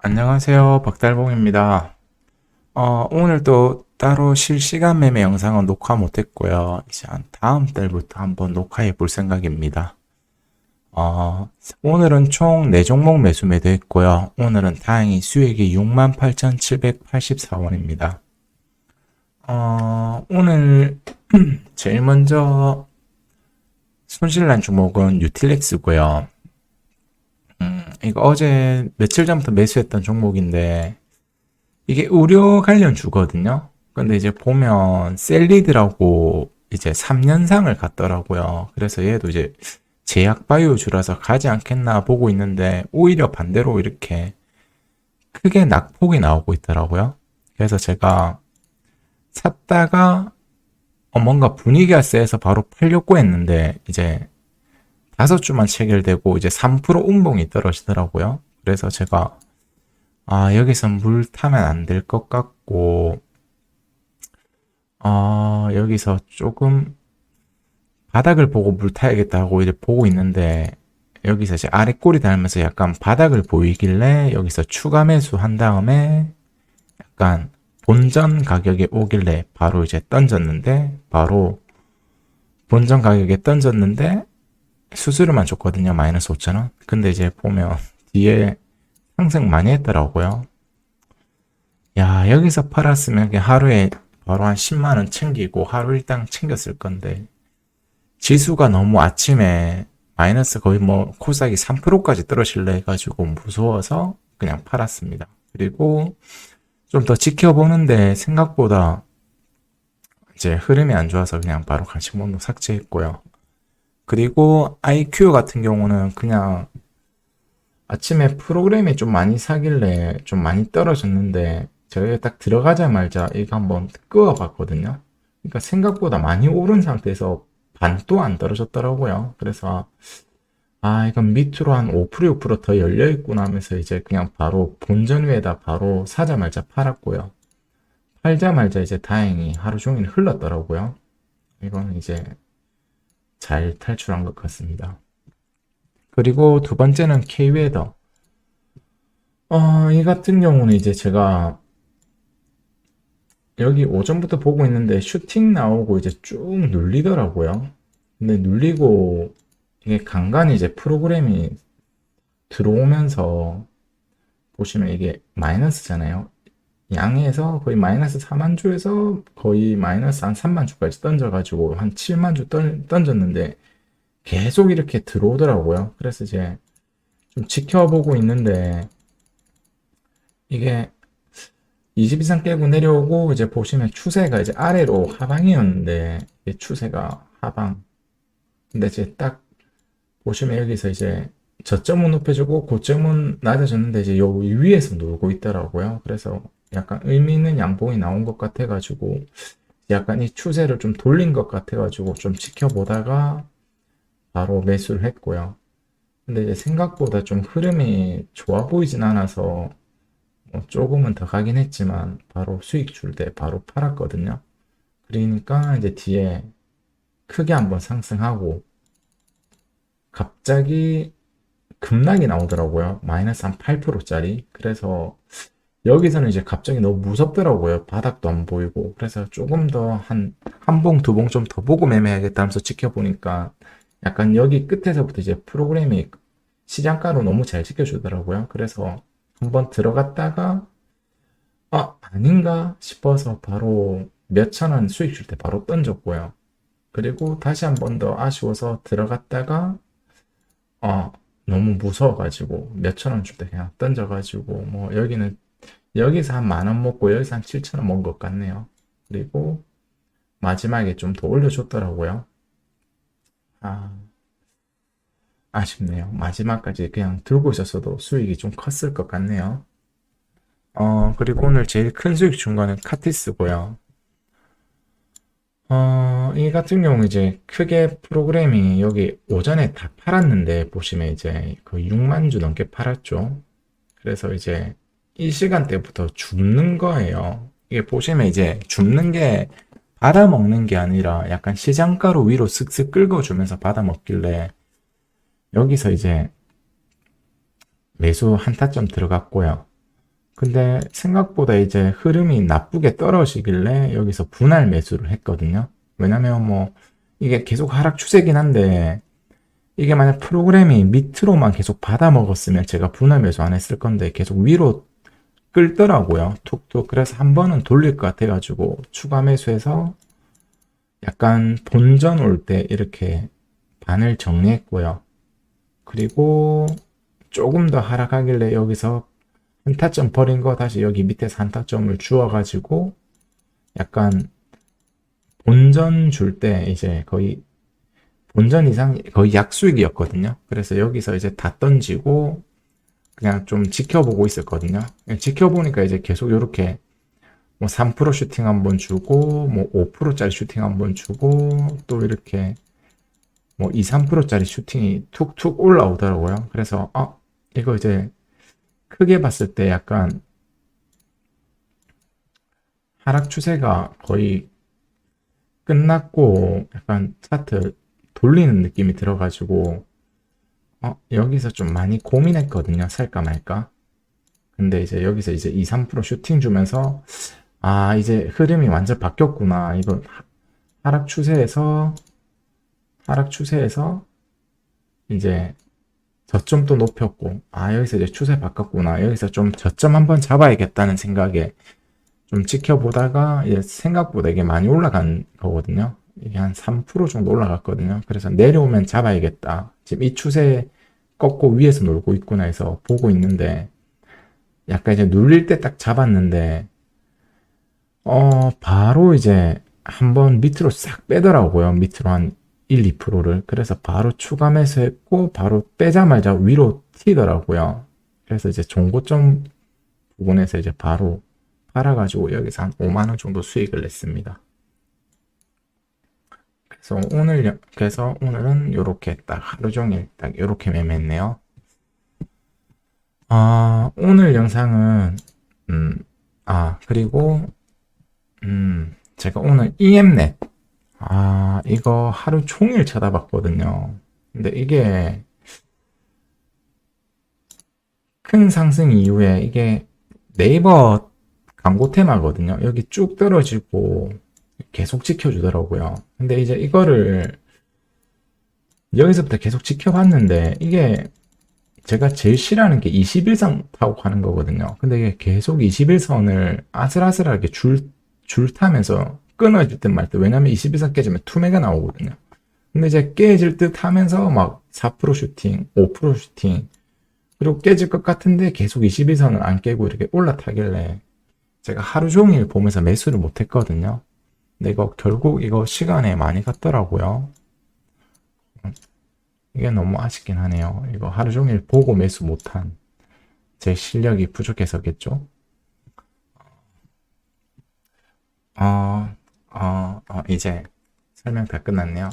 안녕하세요. 박달봉입니다. 어, 오늘 또 따로 실시간 매매 영상은 녹화 못했고요. 이제 한 다음 달부터 한번 녹화해 볼 생각입니다. 어, 오늘은 총 4종목 매수 매도했고요. 오늘은 다행히 수익이 68,784원입니다. 어, 오늘 제일 먼저 손실난 종목은 유틸렉스고요. 음, 이거 어제 며칠 전부터 매수했던 종목인데 이게 의료 관련 주거든요. 근데 이제 보면 셀리드라고 이제 3년상을 갔더라고요. 그래서 얘도 이제 제약바이오주라서 가지 않겠나 보고 있는데 오히려 반대로 이렇게 크게 낙폭이 나오고 있더라고요. 그래서 제가 샀다가 어, 뭔가 분위기가 세서 바로 팔려고 했는데 이제 다섯 주만 체결되고 이제 3% 운봉이 떨어지더라고요. 그래서 제가 아 여기서 물 타면 안 될 것 같고 아 여기서 조금 바닥을 보고 물 타야겠다고 이제 보고 있는데 여기서 이제 아래 꼬리 닮면서 약간 바닥을 보이길래 여기서 추가 매수 한 다음에 약간 본전 가격에 오길래 바로 이제 던졌는데 바로 본전 가격에 던졌는데 수수료만 줬거든요. 마이너스 5천원. 근데 이제 보면 뒤에 상승 많이 했더라고요. 야, 여기서 팔았으면 하루에 바로 한 10만원 챙기고 하루 일당 챙겼을 건데 지수가 너무 아침에 마이너스 거의 뭐 코스닥이 3%까지 떨어질래 해가지고 무서워서 그냥 팔았습니다. 그리고 좀 더 지켜보는데 생각보다 이제 흐름이 안 좋아서 그냥 바로 간식 목록 삭제했고요. 그리고 IQ 같은 경우는 그냥 아침에 프로그램이 좀 많이 사길래 좀 많이 떨어졌는데 제가 딱 들어가자마자 이거 한번 끄어 봤거든요. 그러니까 생각보다 많이 오른 상태에서 반도 안 떨어졌더라고요. 그래서 아 이건 밑으로 한 5% 6%더 열려 있구나 하면서 이제 그냥 바로 본전 위에다 바로 사자마자 팔았고요. 팔자마자 이제 다행히 하루 종일 흘렀더라고요. 이거는 이제 잘 탈출한 것 같습니다. 그리고 두 번째는 K-웨더. 어, 이 같은 경우는 이제 제가 여기 오전부터 보고 있는데 슈팅 나오고 이제 쭉 눌리더라고요. 근데 눌리고 이게 간간히 이제 프로그램이 들어오면서 보시면 이게 마이너스잖아요. 양에서 거의 마이너스 4만 주에서 거의 마이너스 한 3만 주까지 던져가지고 한 7만 주 던, 던졌는데 계속 이렇게 들어오더라고요. 그래서 이제 좀 지켜보고 있는데 이게 20 이상 깨고 내려오고 이제 보시면 추세가 이제 아래로 하방이었는데 추세가 하방. 근데 이제 딱 보시면 여기서 이제 저점은 높여주고 고점은 낮아졌는데 이제 요 위에서 놀고 있더라고요. 그래서 약간 의미 있는 양봉이 나온 것 같아가지고 약간 이 추세를 좀 돌린 것 같아가지고 좀 지켜보다가 바로 매수를 했고요. 근데 이제 생각보다 좀 흐름이 좋아 보이진 않아서 뭐 조금은 더 가긴 했지만 바로 수익 줄 때 바로 팔았거든요. 그러니까 이제 뒤에 크게 한번 상승하고 갑자기 급락이 나오더라고요. 마이너스 한 8%짜리. 그래서 여기서는 이제 갑자기 너무 무섭더라고요. 바닥도 안 보이고. 그래서 조금 더 한, 한 봉, 두 봉 좀 더 보고 매매하겠다 하면서 지켜보니까 약간 여기 끝에서부터 이제 프로그램이 시장가로 너무 잘 지켜주더라고요. 그래서 한번 들어갔다가, 아, 아닌가 싶어서 바로 몇천 원 수익 줄 때 바로 던졌고요. 그리고 다시 한 번 더 아쉬워서 들어갔다가, 아, 너무 무서워가지고 몇천 원 줄 때 그냥 던져가지고 뭐 여기는 여기서 한 만 원 먹고 여기서 한 7천 원 먹은 것 같네요. 그리고 마지막에 좀 더 올려줬더라고요. 아, 아쉽네요. 마지막까지 그냥 들고 있었어도 수익이 좀 컸을 것 같네요. 어, 그리고 오늘 제일 큰 수익 준 거는 카티스고요. 어, 이 같은 경우 이제 크게 프로그램이 여기 오전에 다 팔았는데 보시면 이제 그 6만 주 넘게 팔았죠. 그래서 이제 이 시간대부터 줍는 거예요. 이게 보시면 이제 줍는 게 받아먹는 게 아니라 약간 시장가로 위로 슥슥 긁어주면서 받아먹길래 여기서 이제 매수 한타점 들어갔고요. 근데 생각보다 이제 흐름이 나쁘게 떨어지길래 여기서 분할 매수를 했거든요. 왜냐면 뭐 이게 계속 하락 추세긴 한데 이게 만약 프로그램이 밑으로만 계속 받아 먹었으면 제가 분할 매수 안 했을 건데 계속 위로 끌더라고요. 툭툭. 그래서 한 번은 돌릴 것 같아가지고 추가 매수해서 약간 본전 올 때 이렇게 반을 정리했고요. 그리고 조금 더 하락하길래 여기서 한타점 버린 거 다시 여기 밑에서 한타점을 주워가지고 약간 본전 줄 때 이제 거의 본전 이상 거의 약수익이었거든요. 그래서 여기서 이제 다 던지고 그냥 좀 지켜보고 있었거든요. 지켜보니까 이제 계속 이렇게 뭐 3% 슈팅 한번 주고 뭐 5%짜리 슈팅 한번 주고 또 이렇게 뭐 2, 3%짜리 슈팅이 툭툭 올라오더라고요. 그래서 아 이거 이제 크게 봤을 때 약간 하락 추세가 거의 끝났고 약간 차트 돌리는 느낌이 들어가지고 어, 여기서 좀 많이 고민했거든요. 살까 말까. 근데 이제 여기서 이제 2, 3% 슈팅 주면서 아, 이제 흐름이 완전 바뀌었구나. 하- 하락 추세에서 하락 추세에서 이제 저점도 높였고 아, 여기서 이제 추세 바꿨구나. 여기서 좀 저점 한번 잡아야겠다는 생각에 좀 지켜보다가 이제 생각보다 이게 많이 올라간 거거든요. 이게 한 3% 정도 올라갔거든요. 그래서 내려오면 잡아야겠다. 지금 이 추세 꺾고 위에서 놀고 있구나 해서 보고 있는데 약간 이제 눌릴 때 딱 잡았는데 어 바로 이제 한번 밑으로 싹 빼더라고요. 밑으로 한 1, 2%를. 그래서 바로 추가 매수했고 바로 빼자마자 위로 튀더라고요. 그래서 이제 종고점 부분에서 이제 바로 팔아가지고 여기서 한 5만 원 정도 수익을 냈습니다. 그래서 오늘 여- 그래서 오늘은 요렇게 딱 하루 종일 딱 요렇게 매매했네요. 아 오늘 영상은 음 아 그리고 음 제가 오늘 EMnet 아 이거 하루 종일 쳐다봤거든요. 근데 이게 큰 상승 이후에 이게 네이버 광고 테마거든요. 여기 쭉 떨어지고 계속 지켜주더라고요. 근데 이제 이거를 여기서부터 계속 지켜봤는데 이게 제가 제일 싫어하는 게 21선 타고 가는 거거든요. 근데 이게 계속 21선을 아슬아슬하게 줄, 줄 타면서 끊어질 듯 말 듯. 왜냐면 21선 깨지면 투매가 나오거든요. 근데 이제 깨질 듯 하면서 막 4% 슈팅, 5% 슈팅, 그리고 깨질 것 같은데 계속 21선을 안 깨고 이렇게 올라타길래 제가 하루 종일 보면서 매수를 못 했거든요. 근데 이거 결국 이거 시간에 많이 갔더라고요. 이게 너무 아쉽긴 하네요. 이거 하루 종일 보고 매수 못한 제 실력이 부족해서겠죠? 어, 어, 어, 이제 설명 다 끝났네요.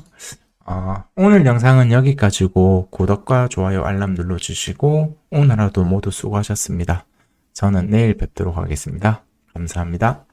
어, 오늘 영상은 여기까지고 구독과 좋아요 알람 눌러주시고 오늘 하루도 모두 수고하셨습니다. 저는 내일 뵙도록 하겠습니다. 감사합니다.